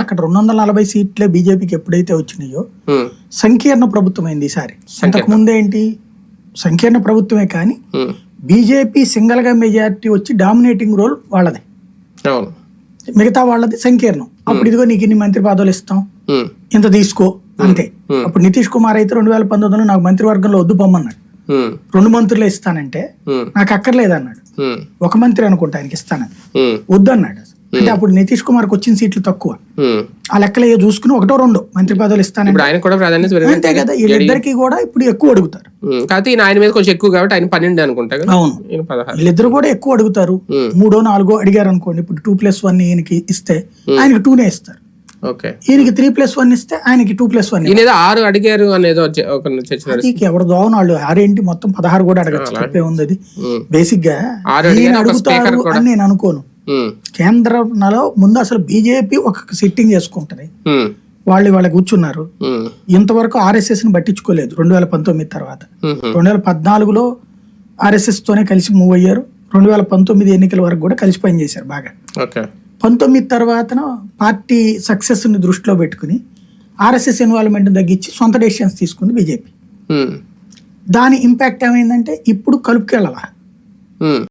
అక్కడ రెండు వందల నలభై సీట్లే బీజేపీకి ఎప్పుడైతే వచ్చినాయో సంకీర్ణ ప్రభుత్వం అయింది ఈసారి అంతకు ముందే ఏంటి? సంకీర్ణ ప్రభుత్వమే కానీ బీజేపీ సింగల్గా మెజారిటీ వచ్చి డామినేటింగ్ రోల్ వాళ్ళది. మిగతా వాళ్ళది సంకీర్ణం. అప్పుడు ఇదిగో నీకు ఇన్ని మంత్రి పదవులు ఇస్తాం. ఇంత తీసుకో అంతే. అప్పుడు నితీష్ కుమార్ అయితే రెండు వేల పంతొమ్మిదిలో నాకు మంత్రివర్గంలో వద్దు పొమ్మన్నాడు రెండు మంత్రులే ఇస్తానంటే నాకు అక్కర్లేదు అన్నాడు ఒక మంత్రి అనుకుంటా ఆయనకి ఇస్తానని. వద్దు అన్నాడు అంటే అప్పుడు నితీష్ కుమార్కి వచ్చిన సీట్లు తక్కువ. ఉమ్. ఆ లెక్కలు ఏదో చూసుకుని ఒకటో రెండు మంత్రి పదవులు ఇప్పుడు ఆయన కూడా ప్రాధాన్యత అంతే కదా వీళ్ళిద్దరికి కూడా ఇప్పుడు ఎక్కువ అడుగుతారు. కాకపోతే ఈయన ఆయన మీద కొంచెం ఎక్కువ కాబట్టి ఆయన పన్నెండు అనుకుంటా అవును. వీళ్ళిద్దరు కూడా ఎక్కువ అడుగుతారు. మూడో నాలుగో అడిగారు అనుకోండి ఇప్పుడు టూ ప్లస్ వన్ ఈయనకి ఇస్తే ఆయనకి టూనే ఇస్తారు. ఓకే. ఈయనకి త్రీ ప్లస్ వన్ ఇస్తే ఆయనకి టూ ప్లస్ వన్ ఈయన ఆరు అడిగారు అనేదో ఎవరు దోవన వాళ్ళు ఆరేంటి మొత్తం పదహారు కూడా అడగచ్చు తప్పే ఉంది అది. బేసిక్గా స్పీకర్ అడుగుతారు. అని నేను అనుకోను. కేంద్రంలో ముందు అసలు బీజేపీ ఒక సిట్టింగ్ చేసుకుంటది. వాళ్ళు వాళ్ళ కూర్చున్నారు. ఇంతవరకు ఆర్ఎస్ఎస్ని పట్టించుకోలేదు రెండు వేల పంతొమ్మిది తర్వాత. రెండు వేల పద్నాలుగులో ఆర్ఎస్ఎస్ తోనే కలిసి మూవ్ అయ్యారు. రెండు వేల పంతొమ్మిది ఎన్నికల వరకు కూడా కలిసి పనిచేశారు బాగా. పంతొమ్మిది తర్వాత పార్టీ సక్సెస్ని దృష్టిలో పెట్టుకుని ఆర్ఎస్ఎస్ ఇన్వాల్వ్మెంట్ తగ్గించి సొంత డెసిషన్స్ తీసుకుంది బీజేపీ. దాని ఇంపాక్ట్ ఏమైందంటే ఇప్పుడు కలుపుకెళ్ళాల.